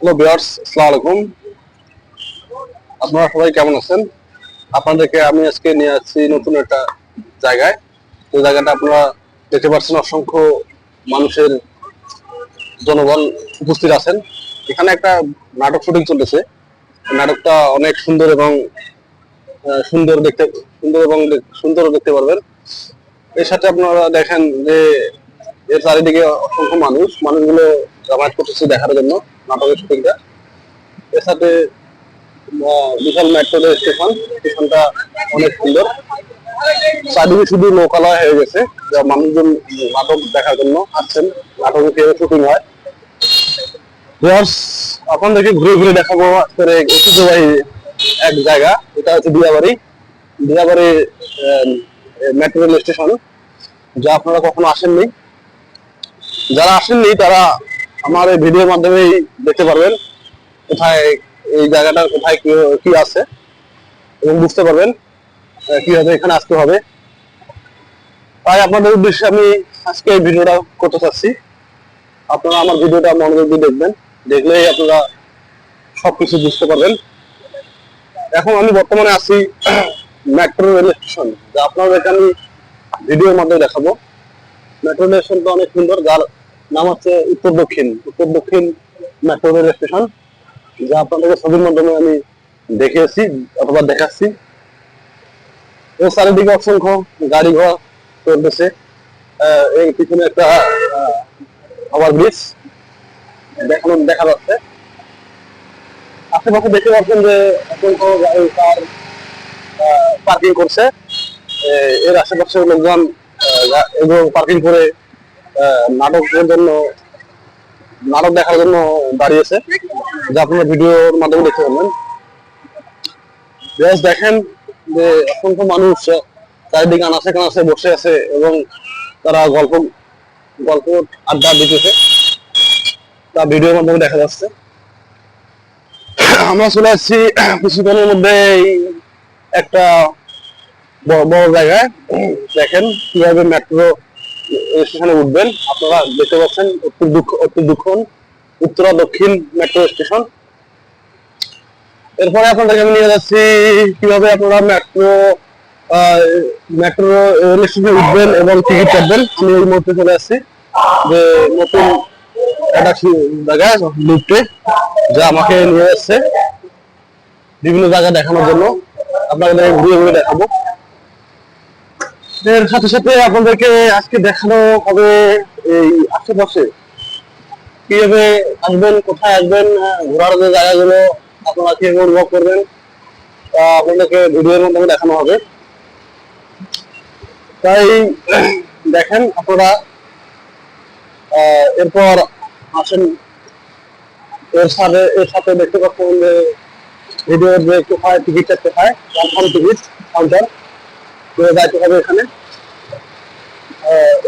Hello বিয়ার্স আসসালামু আলাইকুম আপনারা সবাই কেমন আছেন? আপনাদেরকে আমি আজকে নিয়ে আসছি নতুন একটা জায়গায়। যে জায়গাটা আপনারা দেখতে পাচ্ছেন, অসংখ্য মানুষের জনবল উপস্থিত আছেন। এখানে একটা নাটক শুটিং চলতেছে। নাটকটা অনেক সুন্দর এবং সুন্দর দেখতে, সুন্দর এবং সুন্দর দেখতে পারবেন। এর সাথে আপনারা দেখেন যে, এর চারিদিকে অসংখ্য মানুষ। মানুষগুলো জামায়াত করতেছে দেখার জন্য। নাটকের শুটিংটা এর সাথে বিশাল মেট্রো স্টেশন। স্টেশনটা অনেক সুন্দর। চারিদিকে শুধু লোকালয় হয়ে গেছে, যা মানুষজন নাটক দেখার জন্য আসছেন। নাটকে কীভাবে শুটিং হয়। আপনাদেরকে ঘুরে ঘুরে দেখাবো আজকের ঐতিহ্যবাহী এক জায়গা। এটা হচ্ছে Diabari. Diabari metro rail station যা আপনারা কখনো আসেননি। যারা আসেননি, তারা আমার এই ভিডিওর মাধ্যমেই দেখতে পারবেন কোথায় এই জায়গাটা কোথায় কি কি আছে এবং বুঝতে পারবেন কীভাবে এখানে আসতে হবে। তাই আপনাদের উদ্দেশ্যে আমি আজকে এই ভিডিওটা করতে চাচ্ছি। আপনারা আমার ভিডিওটা মনোযোগ দিয়ে দেখবেন, দেখলেই আপনারা সবকিছু বুঝতে পারবেন। এখন আমি বর্তমানে আছি মেট্রো রেল স্টেশন যা আপনাদেরকে আমি ভিডিওর মাধ্যমে দেখাবো। মেট্রো রেল স্টেশনটা অনেক সুন্দর, যার নাম হচ্ছে উত্তর দক্ষিণ। উত্তর দক্ষিণ মেট্রো রেল স্টেশন, যা আপনাদেরকে ছবির মাধ্যমে আমি দেখিয়েছি, অথবা দেখাচ্ছি। এবং চারিদিকে অসংখ্য গাড়ি ঘোড়া চলতেছে এই পিছনে একটা ওভার ব্রিজ দেখানো, দেখা যাচ্ছে। আশেপাশে দেখতে পাচ্ছেন যে অসংখ্য গাড়ি কার পার্কিং করছে। এর আশেপাশে লোকজন পার্কিং করে নাটকের জন্য, নাটক দেখার জন্য দাঁড়িয়েছে। যা আপনারা ভিডিওর মাধ্যমে দেখতে পারবেন। Just দেখেন যে অসংখ্য মানুষ চারিদিকে আনাচে কানাচে বসে আছে এবং তারা গল্প গল্প আড্ডা দিতেছে। তা ভিডিওর মাধ্যমে দেখা যাচ্ছে। আমরা চলে আসছি কিছুক্ষণের মধ্যে একটা বড় বড় জায়গায়। দেখেন কীভাবে মেট্রো স্টেশনে উঠবেন। আপনারা দেখতে পাচ্ছেন উত্তর দুঃখ উত্তর দক্ষিণ উত্তরা দক্ষিণ মেট্রো স্টেশন। এরপরে আপনাদেরকে আমি নিয়ে যাচ্ছি, কীভাবে আপনারা মেট্রো মেট্রো রেল স্টেশনে উঠবেন এবং টিকিট কাটবেন। আমি এই মুহূর্তে চলে আসছি যে নতুন একটা জায়গায় লিফটে যা আমাকে নিয়ে যাচ্ছে বিভিন্ন জায়গা দেখানোর জন্য। আপনাদের ঘুরে ঘুরে দেখাবো। এর সাথে সাথে আপনাদেরকে আজকে দেখানো হবে এই আশেপাশে কীভাবে আসবেন, কোথায় আসবেন, ঘোরার যে জায়গাগুলো, আপনারা কীভাবে অনুভব করবেন আপনাদেরকে ভিডিওর মাধ্যমে দেখানো হবে। তাই দেখেন, আপনারা এরপর আসেন। এর সাথে এর সাথে দেখতে পাচ্ছেন যে ভিডিওর যে কোথায় টিকিট কাটতে হয় কনফার্ম টিকিট কাউন্টার যাইতে হবে এখানে।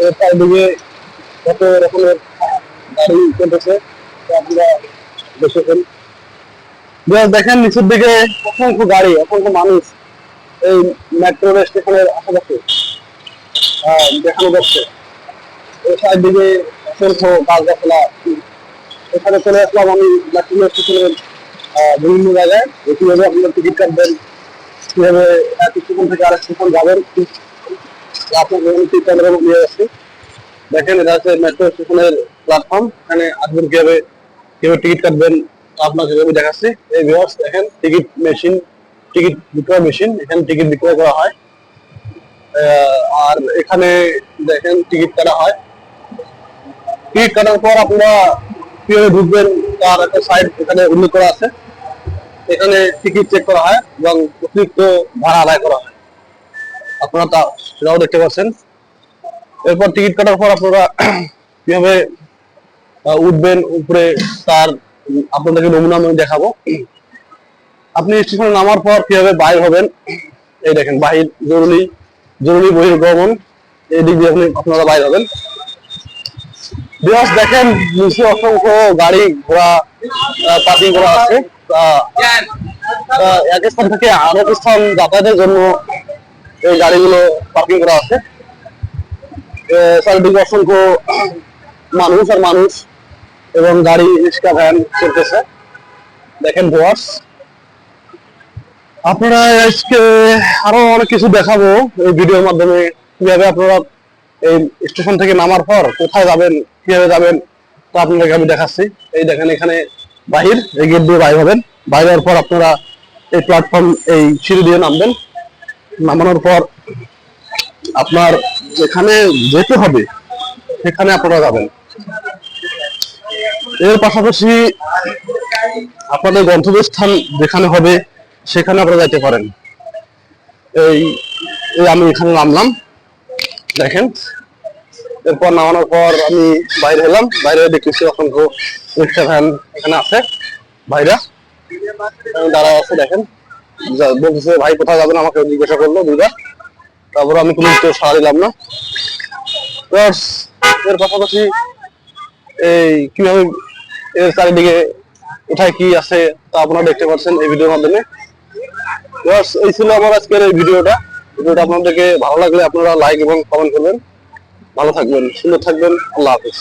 এর চারিদিকে কত রকমের গাড়ি চলতেছে আপনারা দেখেছেন দেখেন নিচের দিকে অসংখ্য গাড়ি অসংখ্য মানুষ এই মেট্রো স্টেশনের আশেপাশে দেখানো যাচ্ছে। এর চারিদিকে অসংখ্য গাছগাছলা এখানে চলে আসলাম আমি মেট্রো স্টেশনের আহ, বিভিন্ন জায়গায়। যে কীভাবে আপনারা টিকিট কাটবেন কীভাবে এক স্টেশন থেকে আরেক স্টেশন যাবেন নিয়ে যাচ্ছি দেখেন, এটা হচ্ছে মেট্রো স্টেশনের প্ল্যাটফর্ম এখানে আসবেন কীভাবে কীভাবে টিকিট কাটবেন আপনাকে আমি দেখাচ্ছি। এই ভিউয়ার্স দেখেন, টিকিট মেশিন, টিকিট বিক্রয় মেশিন, এখানে টিকিট বিক্রয় করা হয়। আর এখানে দেখেন, টিকিট কাটা হয়। টিকিট কাটার পর আপনারা কীভাবে ঢুকবেন, তার একটা সাইড এখানে উল্লেখ করা আছে। এখানে টিকিট চেক করা হয়। এবং অতিরিক্ত ভাড়া আদায় করা হয়। আপনারা তা সেটাও দেখতে পাচ্ছেন। এরপর টিকিট কাটার পর আপনারা কীভাবে উঠবেন, উপরে তার আপনাদেরকে নমুনা আমি দেখাবো। আপনি স্টেশনে নামার পর কীভাবে বাইর হবেন, এই দেখেন, বাহির জরুরি জরুরি বহির্গমন। এই দিক দিয়ে আপনি আপনারা বাইর হবেন। বিহাস দেখেন, নিচে অসংখ্য গাড়ি ঘোড়া পার্কিং করা আছে। এক স্থান থেকে আরেক স্থান যাতায়াতের জন্য এই গাড়িগুলো পার্কিং করা আছে। অসংখ্য মানুষ আর মানুষ এবং গাড়ি রিক্সা, ভ্যান চলতেছে। দেখেন ভিউয়ার্স আপনারা আজকে আরও অনেক কিছু দেখাবো এই ভিডিওর মাধ্যমে। কীভাবে আপনারা এই স্টেশন থেকে নামার পর কোথায় যাবেন, কীভাবে যাবেন তা আপনাদেরকে আমি দেখাচ্ছি। এই দেখেন এখানে বাহির, এই গেট দিয়ে বাইর হবেন। বাইর হওয়ার পর আপনারা এই প্ল্যাটফর্ম এই সিঁড়ি দিয়ে নামবেন। নামানোর পর আপনার যেখানে যেতে হবে, সেখানে আপনারা যাবেন। এর পাশাপাশি আপনাদের গন্তব্যস্থান যেখানে হবে, সেখানে আপনারা যাইতে পারেন। এই আমি এখানে নামলাম। দেখেন, এরপর নামানোর পর আমি বাইরে এলাম। বাইরে দেখতেছি অসংখ্য রিক্সা ভ্যান এখানে আছে এখানে দাঁড়ায় আছে, দেখেন। বলতেছে, ভাই কোথায় যাবেন আমাকে জিজ্ঞাসা করল দুইটা। তারপর আমি কোনো উত্তর সাড়া দিলাম না। এর পাশাপাশি এই কীভাবে এর চারিদিকে কোথায় কি আছে তা আপনারা দেখতে পাচ্ছেন এই ভিডিওর মাধ্যমে। এই ছিল আমার আজকের এই ভিডিওটা। ভিডিওটা আপনাদেরকে ভালো লাগলে আপনারা লাইক এবং কমেন্ট করবেন। ভালো থাকবেন, সুন্দর থাকবেন। আল্লাহ হাফিজ।